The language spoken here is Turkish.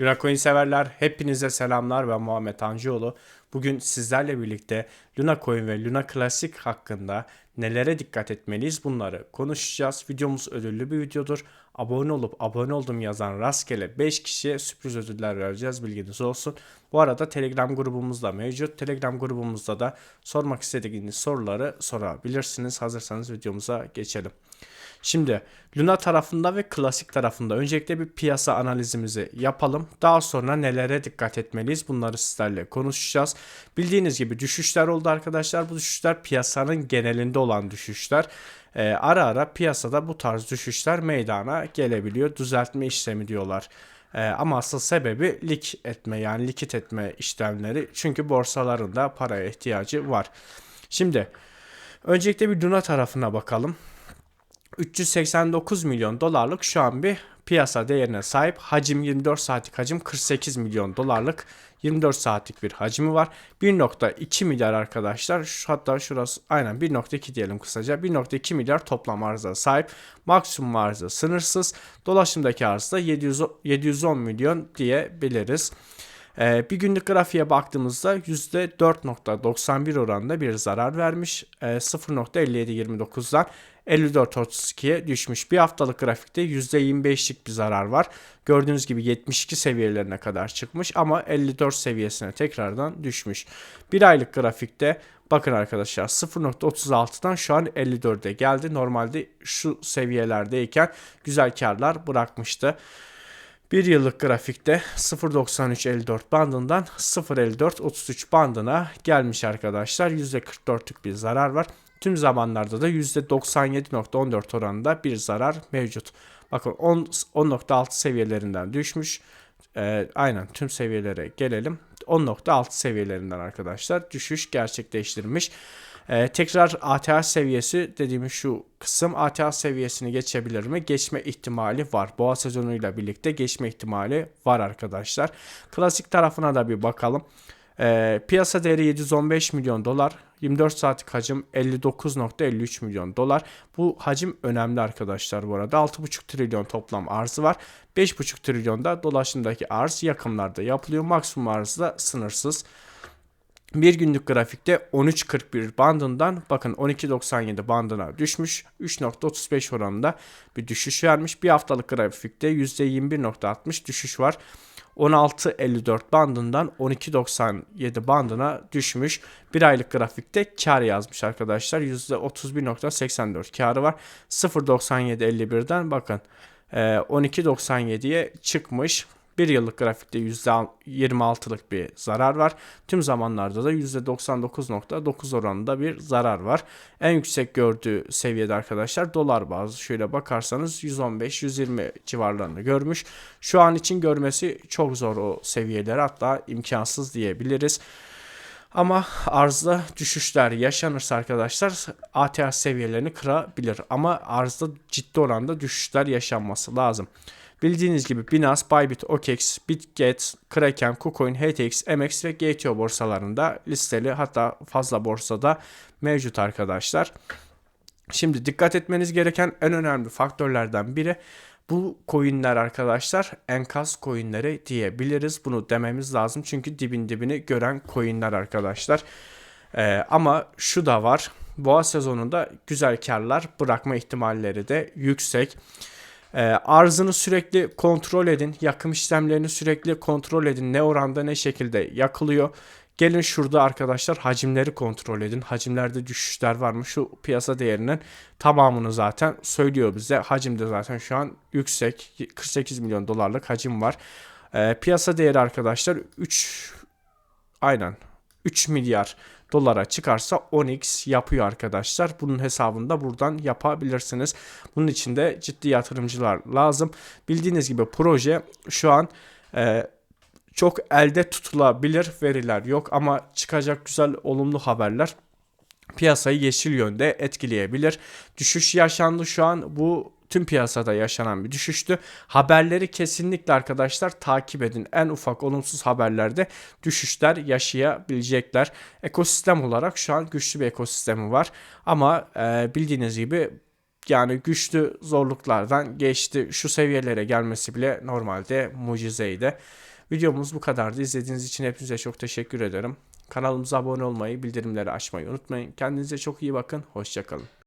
Luna Coin severler hepinize selamlar ben Muhammed Hancıoğlu. Bugün sizlerle birlikte Luna Coin ve Luna Classic hakkında nelere dikkat etmeliyiz bunları konuşacağız. Videomuz ödüllü bir videodur. Abone olup abone oldum yazan rastgele 5 kişiye sürpriz ödüller vereceğiz bilginiz olsun. Bu arada Telegram grubumuz da mevcut. Telegram grubumuzda da sormak istediğiniz soruları sorabilirsiniz. Hazırsanız videomuza geçelim. Şimdi Luna tarafında ve klasik tarafında öncelikle bir piyasa analizimizi yapalım. Daha sonra nelere dikkat etmeliyiz bunları sizlerle konuşacağız. Bildiğiniz gibi düşüşler oldu arkadaşlar. Bu düşüşler piyasanın genelinde olan düşüşler. Ee, ara ara piyasada bu tarz düşüşler meydana gelebiliyor. Düzeltme işlemi diyorlar. Ee, ama asıl sebebi lik etme yani likit etme işlemleri. Çünkü borsaların da paraya ihtiyacı var. Şimdi öncelikle bir Luna tarafına bakalım. 389 milyon dolarlık şu an bir piyasa değerine sahip. Hacim 24 saatlik hacim 48 milyon dolarlık 24 saatlik bir hacmi var. 1.2 milyar arkadaşlar. Şu, hatta şurası aynen 1.2 diyelim kısaca. 1.2 milyar toplam arıza sahip. Maksimum arzı sınırsız. Dolaşımdaki arz da 700, 710 milyon diyebiliriz. Ee, bir günlük grafiğe baktığımızda %4.91 oranında bir zarar vermiş. Ee, 0.5729'dan 54.32'ye düşmüş. Bir haftalık grafikte %25'lik bir zarar var. Gördüğünüz gibi 72 seviyelerine kadar çıkmış ama 54 seviyesine tekrardan düşmüş. Bir aylık grafikte bakın arkadaşlar 0.36'dan şu an 54'e geldi. Normalde şu seviyelerdeyken güzel karlar bırakmıştı. Bir yıllık grafikte 0.93.54 bandından 0.54.33 bandına gelmiş arkadaşlar. %44'lük bir zarar var. Tüm zamanlarda da %97.14 oranında bir zarar mevcut. Bakın 10.6 seviyelerinden düşmüş. Ee, aynen tüm seviyelere gelelim. 10.6 seviyelerinden arkadaşlar düşüş gerçekleştirmiş. Ee, tekrar ATH seviyesi dediğimiz şu kısım ATH seviyesini geçebilir mi? Geçme ihtimali var. Boğa sezonuyla birlikte geçme ihtimali var arkadaşlar. Klasik tarafına da bir bakalım. Ee, piyasa değeri 715 milyon dolar. 24 saatlik hacim 59.53 milyon dolar. Bu hacim önemli arkadaşlar bu arada. 6.5 trilyon toplam arzı var. 5.5 trilyon da dolaşımdaki arz yakınlarda yapılıyor. Maksimum arzı da sınırsız. Bir günlük grafikte 13.41 bandından bakın 12.97 bandına düşmüş. 3.35 oranında bir düşüş vermiş. Bir haftalık grafikte %21.60 düşüş var. 16.54 bandından 12.97 bandına düşmüş. Bir aylık grafikte kar yazmış arkadaşlar. %31.84 karı var. 0.97.51'den bakın 12.97'ye e, çıkmış. Bir yıllık grafikte %26'lık bir zarar var. Tüm zamanlarda da %99.9 oranında bir zarar var. En yüksek gördüğü seviyede arkadaşlar dolar bazı şöyle bakarsanız 115-120 civarlarını görmüş. Şu an için görmesi çok zor o seviyeleri hatta imkansız diyebiliriz. Ama arzda düşüşler yaşanırsa arkadaşlar ATH seviyelerini kırabilir. Ama arzda ciddi oranda düşüşler yaşanması lazım. Bildiğiniz gibi Binance, Bybit, OKEx, BitGet, Kraken, KuCoin, HTX, MX ve GTO borsalarında listeli hatta fazla borsada mevcut arkadaşlar. Şimdi dikkat etmeniz gereken en önemli faktörlerden biri bu coinler arkadaşlar enkaz coinleri diyebiliriz. Bunu dememiz lazım çünkü dibin dibini gören coinler arkadaşlar. Ee, ama şu da var. Boğa sezonunda güzel karlar bırakma ihtimalleri de yüksek. E, arzını sürekli kontrol edin. Yakım işlemlerini sürekli kontrol edin. Ne oranda ne şekilde yakılıyor. Gelin şurada arkadaşlar hacimleri kontrol edin. Hacimlerde düşüşler var mı? Şu piyasa değerinin tamamını zaten söylüyor bize. Hacimde zaten şu an yüksek. 48 milyon dolarlık hacim var. E, piyasa değeri arkadaşlar 3 aynen 3 milyar dolara çıkarsa 10x yapıyor arkadaşlar. Bunun hesabını da buradan yapabilirsiniz. Bunun için de ciddi yatırımcılar lazım. Bildiğiniz gibi proje şu an e, çok elde tutulabilir veriler yok ama çıkacak güzel olumlu haberler piyasayı yeşil yönde etkileyebilir. Düşüş yaşandı şu an bu tüm piyasada yaşanan bir düşüştü. Haberleri kesinlikle arkadaşlar takip edin. En ufak olumsuz haberlerde düşüşler yaşayabilecekler. Ekosistem olarak şu an güçlü bir ekosistemi var. Ama e, bildiğiniz gibi yani güçlü zorluklardan geçti. Şu seviyelere gelmesi bile normalde mucizeydi. Videomuz bu kadardı. İzlediğiniz için hepinize çok teşekkür ederim. Kanalımıza abone olmayı, bildirimleri açmayı unutmayın. Kendinize çok iyi bakın. Hoşçakalın.